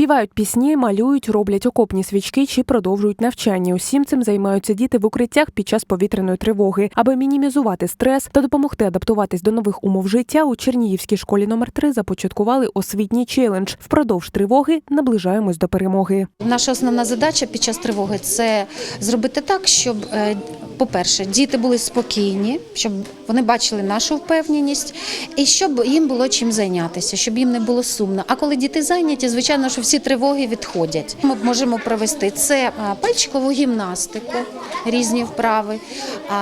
Співають пісні, малюють, роблять окопні свічки чи продовжують навчання. Усім цим займаються діти в укриттях під час повітряної тривоги. Аби мінімізувати стрес та допомогти адаптуватись до нових умов життя, у Чернігівській школі номер 3 започаткували освітній челендж. Впродовж тривоги наближаємось до перемоги. Наша основна задача під час тривоги це зробити так, щоб, е, по-перше, діти були спокійні, щоб вони бачили нашу впевненість, і щоб їм було чим зайнятися, щоб їм не було сумно. А коли діти зайняті, звичайно, що всі тривоги відходять. Ми можемо провести це е, пальчикову гімнастику, різні вправи.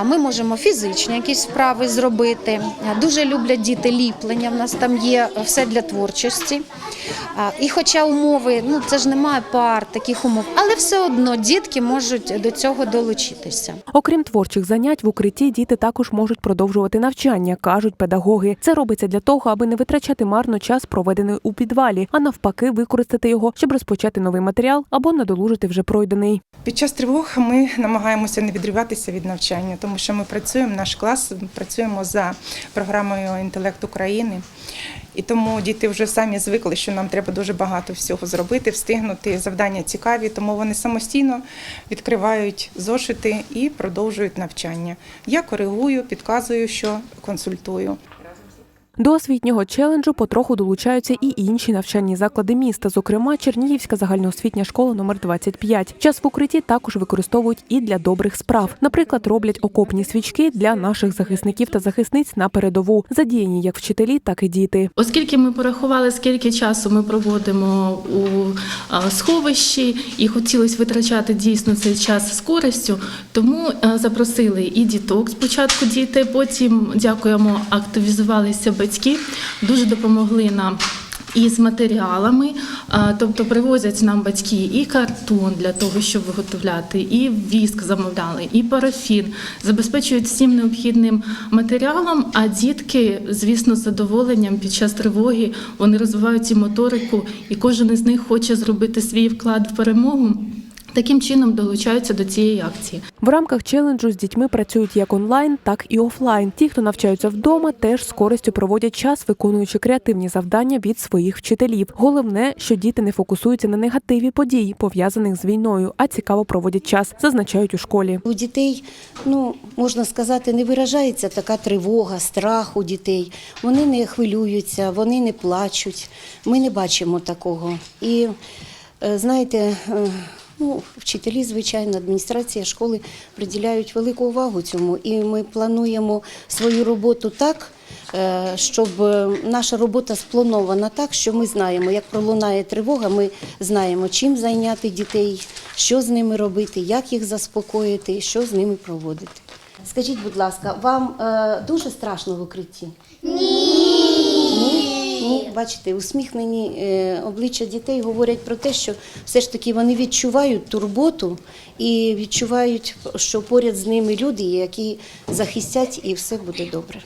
Ми можемо фізичні якісь вправи зробити. Е, Дуже люблять діти ліплення. В нас там є все для творчості. І хоча умови, ну це ж немає пар, таких умов, але все одно дітки можуть до цього долучитися. Окрім творчих занять, в укритті діти також можуть продовжувати навчання, кажуть педагоги. Це робиться для того, аби не витрачати марно час, проведений у підвалі, а навпаки, використати його, щоб розпочати новий матеріал або надолужити вже пройдений. Під час тривог ми намагаємося не відриватися від навчання, тому що ми працюємо, наш клас працюємо за програмою інтелект України. І тому діти вже самі звикли, що нам треба дуже багато всього зробити, встигнути. Завдання цікаві, тому вони самостійно відкривають зошити і продовжують навчання. Я коригую, підказую, що консультую. До освітнього челенджу потроху долучаються і інші навчальні заклади міста, зокрема Чернігівська загальноосвітня школа номер 25. Час в укритті також використовують і для добрих справ. Наприклад, роблять окопні свічки для наших захисників та захисниць на передову, задіяні як вчителі, так і діти. Оскільки ми порахували, скільки часу ми проводимо у сховищі, і хотілося витрачати дійсно цей час з користю, тому запросили і діток. Спочатку діти, потім дякуємо, активізувалися батьки, дуже допомогли нам. І з матеріалами, тобто привозять нам батьки і картон для того, щоб виготовляти, і віск замовляли, і парафін, забезпечують всім необхідним матеріалом. А дітки, звісно, з задоволенням під час тривоги вони розвивають і моторику, і кожен із них хоче зробити свій вклад в перемогу. Таким чином долучаються до цієї акції. В рамках челенджу з дітьми працюють як онлайн, так і офлайн. Ті, хто навчаються вдома, теж з користю проводять час, виконуючи креативні завдання від своїх вчителів. Головне, що діти не фокусуються на негативі подій, пов'язаних з війною, а цікаво проводять час, зазначають у школі. У дітей, ну можна сказати, не виражається така тривога, страх у дітей. Вони не хвилюються, вони не плачуть. Ми не бачимо такого. І е, знаєте, е, ну, вчителі, звичайно, адміністрація школи приділяють велику увагу цьому. І ми плануємо свою роботу так. е, Щоб е, наша робота спланована так, що ми знаємо, як пролунає тривога, ми знаємо, чим зайняти дітей, що з ними робити, як їх заспокоїти, що з ними проводити. Скажіть, будь ласка, вам е, дуже страшно в укритті? Ні. Ні, бачите, усміхнені е, обличчя дітей говорять про те, що все ж таки вони відчувають турботу і відчувають, що поряд з ними люди, які захистять, і все буде добре.